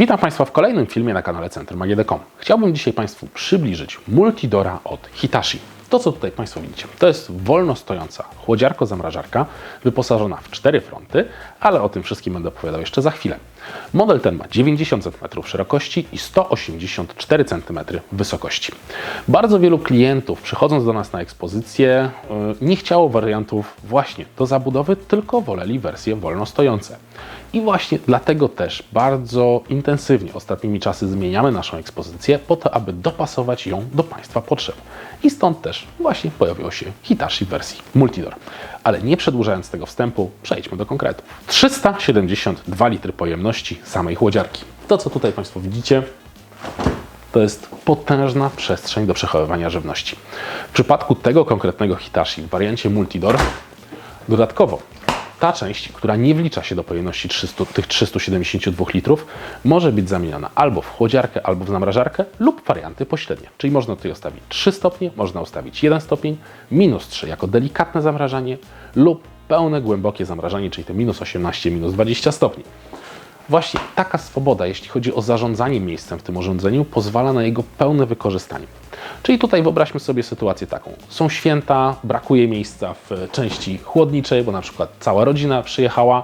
Witam Państwa w kolejnym filmie na kanale Centrum. Chciałbym dzisiaj Państwu przybliżyć Multidora od Hitachi. To, co tutaj Państwo widzicie, to jest wolno stojąca chłodziarko-zamrażarka wyposażona w cztery fronty, ale o tym wszystkim będę opowiadał jeszcze za chwilę. Model ten ma 90 cm szerokości i 184 cm wysokości. Bardzo wielu klientów przychodząc do nas na ekspozycję yy, nie chciało wariantów właśnie do zabudowy, tylko woleli wersje wolno stojące. I właśnie dlatego też bardzo intensywnie ostatnimi czasy zmieniamy naszą ekspozycję po to, aby dopasować ją do Państwa potrzeb. I stąd też właśnie pojawiło się Hitachi w wersji Multidor. Ale nie przedłużając tego wstępu, przejdźmy do konkretów. 372 litry pojemności samej chłodziarki. To, co tutaj Państwo widzicie, to jest potężna przestrzeń do przechowywania żywności. W przypadku tego konkretnego Hitachi w wariancie Multidor dodatkowo ta część, która nie wlicza się do pojemności 300, tych 372 litrów, może być zamieniona albo w chłodziarkę, albo w zamrażarkę lub warianty pośrednie. Czyli można tutaj ustawić 3 stopnie, można ustawić 1 stopień, minus 3 jako delikatne zamrażanie lub pełne głębokie zamrażanie, czyli te minus 18, minus 20 stopni. Właśnie taka swoboda, jeśli chodzi o zarządzanie miejscem w tym urządzeniu, pozwala na jego pełne wykorzystanie. Czyli tutaj wyobraźmy sobie sytuację taką. Są święta, brakuje miejsca w części chłodniczej, bo na przykład cała rodzina przyjechała.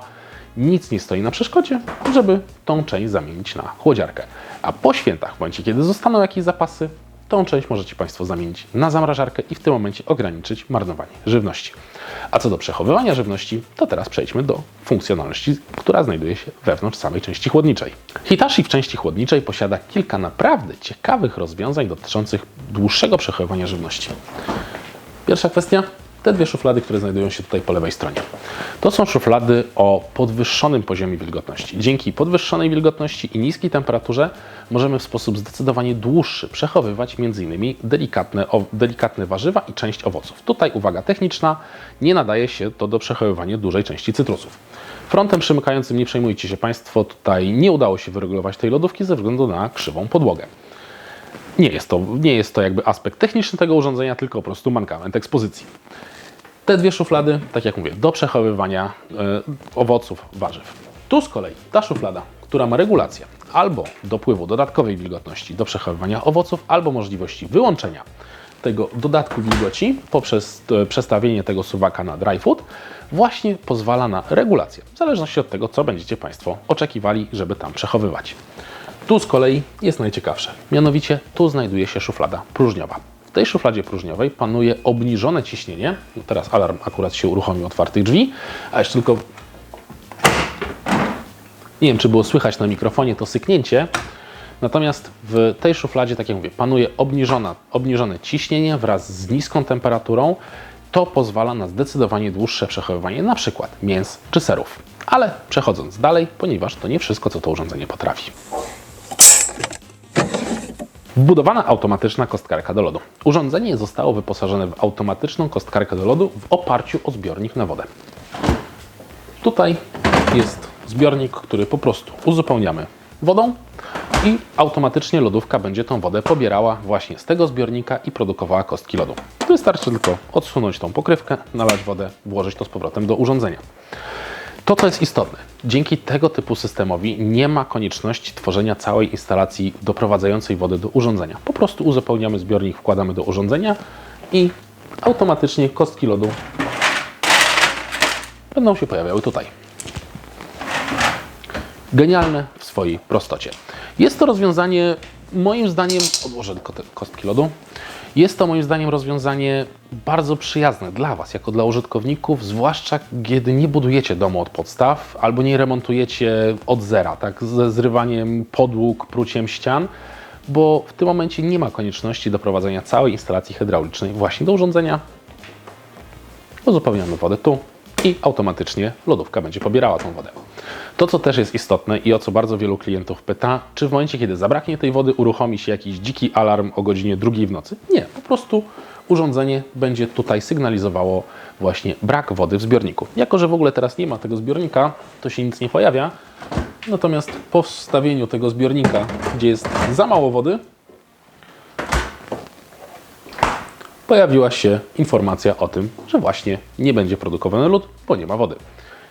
Nic nie stoi na przeszkodzie, żeby tą część zamienić na chłodziarkę. A po świętach, w momencie kiedy zostaną jakieś zapasy, tą część możecie Państwo zamienić na zamrażarkę i w tym momencie ograniczyć marnowanie żywności. A co do przechowywania żywności, to teraz przejdźmy do funkcjonalności, która znajduje się wewnątrz samej części chłodniczej. Hitachi w części chłodniczej posiada kilka naprawdę ciekawych rozwiązań dotyczących dłuższego przechowywania żywności. Pierwsza kwestia te dwie szuflady, które znajdują się tutaj po lewej stronie. To są szuflady o podwyższonym poziomie wilgotności. Dzięki podwyższonej wilgotności i niskiej temperaturze możemy w sposób zdecydowanie dłuższy przechowywać m.in. Delikatne, delikatne warzywa i część owoców. Tutaj uwaga techniczna, nie nadaje się to do przechowywania dużej części cytrusów. Frontem przymykającym nie przejmujcie się Państwo, tutaj nie udało się wyregulować tej lodówki ze względu na krzywą podłogę. Nie jest, to, nie jest to jakby aspekt techniczny tego urządzenia, tylko po prostu mankament ekspozycji. Te dwie szuflady, tak jak mówię, do przechowywania y, owoców, warzyw. Tu z kolei ta szuflada, która ma regulację albo dopływu dodatkowej wilgotności do przechowywania owoców, albo możliwości wyłączenia tego dodatku wilgoci poprzez y, przestawienie tego suwaka na dry food, właśnie pozwala na regulację, w zależności od tego, co będziecie Państwo oczekiwali, żeby tam przechowywać. Tu z kolei jest najciekawsze, mianowicie tu znajduje się szuflada próżniowa. Tej szufladzie próżniowej panuje obniżone ciśnienie. No teraz alarm akurat się uruchomił otwartych drzwi, a jeszcze tylko nie wiem, czy było słychać na mikrofonie to syknięcie. Natomiast w tej szufladzie, tak jak mówię, panuje obniżona, obniżone ciśnienie wraz z niską temperaturą. To pozwala na zdecydowanie dłuższe przechowywanie przykład mięs czy serów. Ale przechodząc dalej, ponieważ to nie wszystko, co to urządzenie potrafi. Wbudowana automatyczna kostkarka do lodu. Urządzenie zostało wyposażone w automatyczną kostkarkę do lodu w oparciu o zbiornik na wodę. Tutaj jest zbiornik, który po prostu uzupełniamy wodą i automatycznie lodówka będzie tą wodę pobierała właśnie z tego zbiornika i produkowała kostki lodu. Wystarczy tylko odsunąć tą pokrywkę, nalać wodę, włożyć to z powrotem do urządzenia. To, co jest istotne, dzięki tego typu systemowi nie ma konieczności tworzenia całej instalacji doprowadzającej wodę do urządzenia. Po prostu uzupełniamy zbiornik, wkładamy do urządzenia i automatycznie kostki lodu będą się pojawiały tutaj. Genialne w swojej prostocie. Jest to rozwiązanie, moim zdaniem, odłożę tylko te kostki lodu. Jest to moim zdaniem rozwiązanie bardzo przyjazne dla Was, jako dla użytkowników, zwłaszcza kiedy nie budujecie domu od podstaw albo nie remontujecie od zera, tak, ze zrywaniem podłóg, pruciem ścian, bo w tym momencie nie ma konieczności doprowadzenia całej instalacji hydraulicznej właśnie do urządzenia. Uzupełniamy wodę tu i automatycznie lodówka będzie pobierała tą wodę. To, co też jest istotne i o co bardzo wielu klientów pyta, czy w momencie, kiedy zabraknie tej wody, uruchomi się jakiś dziki alarm o godzinie drugiej w nocy? Nie, po prostu urządzenie będzie tutaj sygnalizowało właśnie brak wody w zbiorniku. Jako, że w ogóle teraz nie ma tego zbiornika, to się nic nie pojawia. Natomiast po wstawieniu tego zbiornika, gdzie jest za mało wody, pojawiła się informacja o tym, że właśnie nie będzie produkowany lód, bo nie ma wody.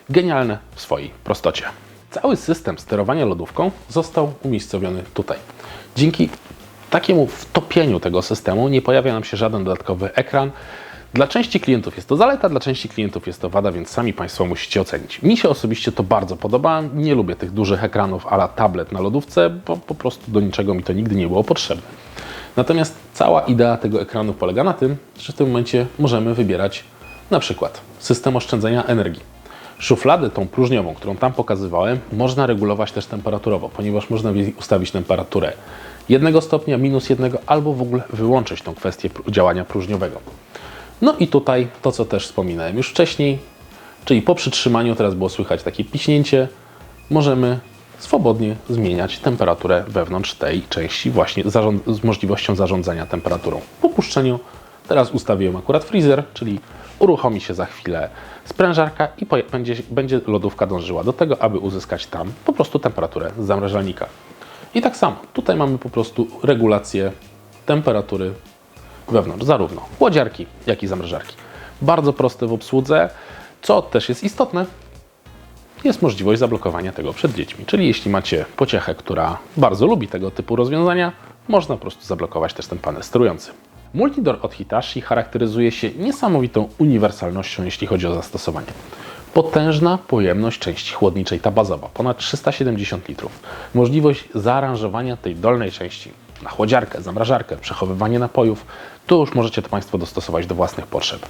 Genialne w swojej prostocie. cały system sterowania lodówką został umiejscowiony tutaj. Dzięki takiemu wtopieniu tego systemu nie pojawia nam się żaden dodatkowy ekran. Dla części klientów jest to zaleta, dla części klientów jest to wada, więc sami Państwo musicie ocenić. Mi się osobiście to bardzo podoba. Nie lubię tych dużych ekranów ala tablet na lodówce, bo po prostu do niczego mi to nigdy nie było potrzebne. Natomiast cała idea tego ekranu polega na tym, że w tym momencie możemy wybierać na przykład system oszczędzania energii. Szufladę tą próżniową, którą tam pokazywałem, można regulować też temperaturowo, ponieważ można ustawić temperaturę jednego stopnia, minus jednego, albo w ogóle wyłączyć tą kwestię działania próżniowego. No i tutaj to, co też wspominałem już wcześniej, czyli po przytrzymaniu, teraz było słychać takie piśnięcie, możemy swobodnie zmieniać temperaturę wewnątrz tej części właśnie z możliwością zarządzania temperaturą. Po puszczeniu teraz ustawiłem akurat freezer, czyli uruchomi się za chwilę sprężarka i będzie, będzie lodówka dążyła do tego, aby uzyskać tam po prostu temperaturę zamrażalnika. I tak samo, tutaj mamy po prostu regulację temperatury wewnątrz, zarówno łodziarki, jak i zamrażarki. Bardzo proste w obsłudze, co też jest istotne, jest możliwość zablokowania tego przed dziećmi. Czyli jeśli macie pociechę, która bardzo lubi tego typu rozwiązania, można po prostu zablokować też ten panel sterujący. Multidor od Hitachi charakteryzuje się niesamowitą uniwersalnością, jeśli chodzi o zastosowanie. Potężna pojemność części chłodniczej, ta bazowa, ponad 370 litrów. Możliwość zaaranżowania tej dolnej części na chłodziarkę, zamrażarkę, przechowywanie napojów, tu już możecie to Państwo dostosować do własnych potrzeb.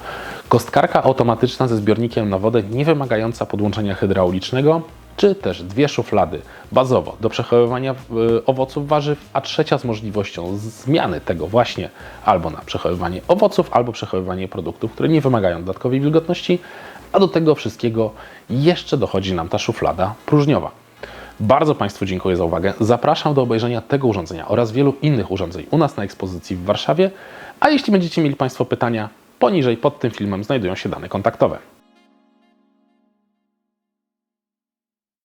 Kostkarka automatyczna ze zbiornikiem na wodę, nie wymagająca podłączenia hydraulicznego, czy też dwie szuflady bazowo do przechowywania y, owoców, warzyw, a trzecia z możliwością zmiany tego właśnie albo na przechowywanie owoców, albo przechowywanie produktów, które nie wymagają dodatkowej wilgotności, a do tego wszystkiego jeszcze dochodzi nam ta szuflada próżniowa. Bardzo Państwu dziękuję za uwagę. Zapraszam do obejrzenia tego urządzenia oraz wielu innych urządzeń u nas na ekspozycji w Warszawie. A jeśli będziecie mieli Państwo pytania, poniżej pod tym filmem znajdują się dane kontaktowe.